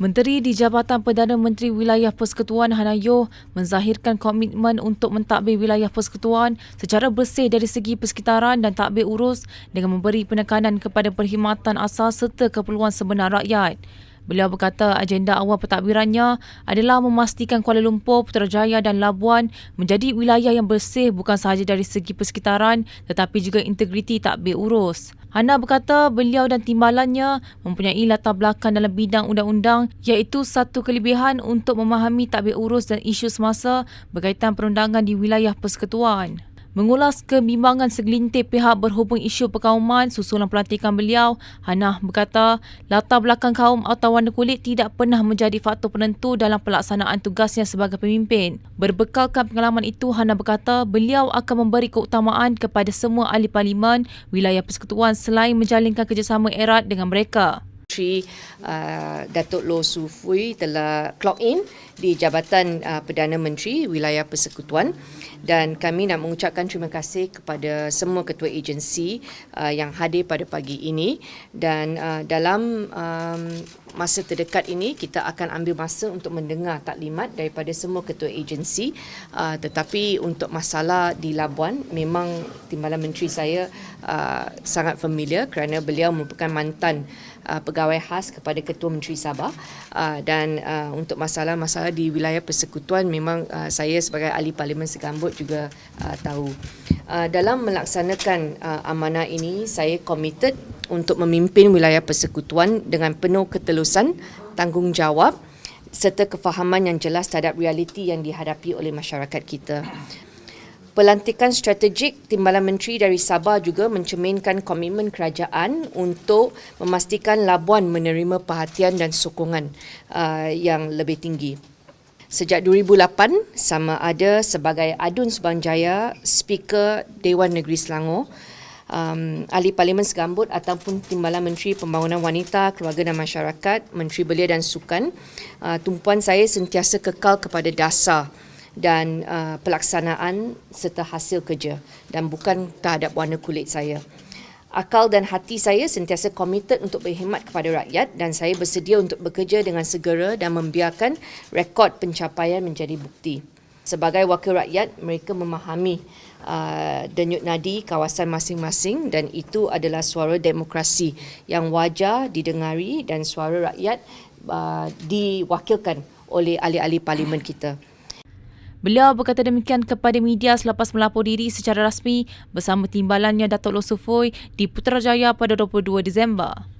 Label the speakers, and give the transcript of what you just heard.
Speaker 1: Menteri di Jabatan Perdana Menteri Wilayah Persekutuan Hanayo menzahirkan komitmen untuk mentadbir wilayah persekutuan secara bersih dari segi persekitaran dan takbir urus dengan memberi penekanan kepada perkhidmatan asas serta keperluan sebenar rakyat. Beliau berkata agenda awal pentadbirannya adalah memastikan Kuala Lumpur, Putrajaya dan Labuan menjadi wilayah yang bersih bukan sahaja dari segi persekitaran tetapi juga integriti takbir urus. Hana berkata beliau dan timbalannya mempunyai latar belakang dalam bidang undang-undang iaitu satu kelebihan untuk memahami takbir urus dan isu semasa berkaitan perundangan di wilayah persekutuan. Mengulas kebimbangan segelintir pihak berhubung isu perkauman susulan pelantikan beliau, Hana berkata latar belakang kaum atau warna kulit tidak pernah menjadi faktor penentu dalam pelaksanaan tugasnya sebagai pemimpin. Berbekalkan pengalaman itu, Hana berkata beliau akan memberi keutamaan kepada semua ahli parlimen wilayah persekutuan selain menjalinkan kerjasama erat dengan mereka.
Speaker 2: Uh, Datuk Loh Su Fui telah clock in di Jabatan uh, Perdana Menteri Wilayah Persekutuan. Dan kami nak mengucapkan terima kasih kepada semua ketua agensi uh, yang hadir pada pagi ini. Dan uh, dalam um, masa terdekat ini kita akan ambil masa untuk mendengar taklimat daripada semua ketua agensi. Uh, tetapi untuk masalah di Labuan memang timbalan menteri saya uh, sangat familiar kerana beliau merupakan mantan uh, pegawai khas kepada ketua menteri Sabah. Uh, dan uh, untuk masalah-masalah di wilayah persekutuan memang uh, saya sebagai ahli parlimen segambut juga uh, tahu uh, dalam melaksanakan uh, amanah ini saya committed untuk memimpin wilayah persekutuan dengan penuh ketelusan, tanggungjawab serta kefahaman yang jelas terhadap realiti yang dihadapi oleh masyarakat kita. Pelantikan strategik Timbalan Menteri dari Sabah juga mencerminkan komitmen kerajaan untuk memastikan Labuan menerima perhatian dan sokongan uh, yang lebih tinggi. Sejak 2008, sama ada sebagai Adun Subangjaya, Speaker Dewan Negeri Selangor, um, ahli parlimen segambut ataupun timbalan menteri pembangunan wanita keluarga dan masyarakat menteri belia dan sukan. Uh, tumpuan saya sentiasa kekal kepada dasar dan uh, pelaksanaan serta hasil kerja dan bukan terhadap warna kulit saya akal dan hati saya sentiasa komited untuk berkhidmat kepada rakyat dan saya bersedia untuk bekerja dengan segera dan membiarkan rekod pencapaian menjadi bukti sebagai wakil rakyat mereka memahami uh, denyut nadi kawasan masing-masing dan itu adalah suara demokrasi yang wajar didengari dan suara rakyat uh, diwakilkan oleh ahli-ahli parlimen kita.
Speaker 1: Beliau berkata demikian kepada media selepas melapor diri secara rasmi bersama timbalannya Datuk Losufoi di Putrajaya pada 22 Disember.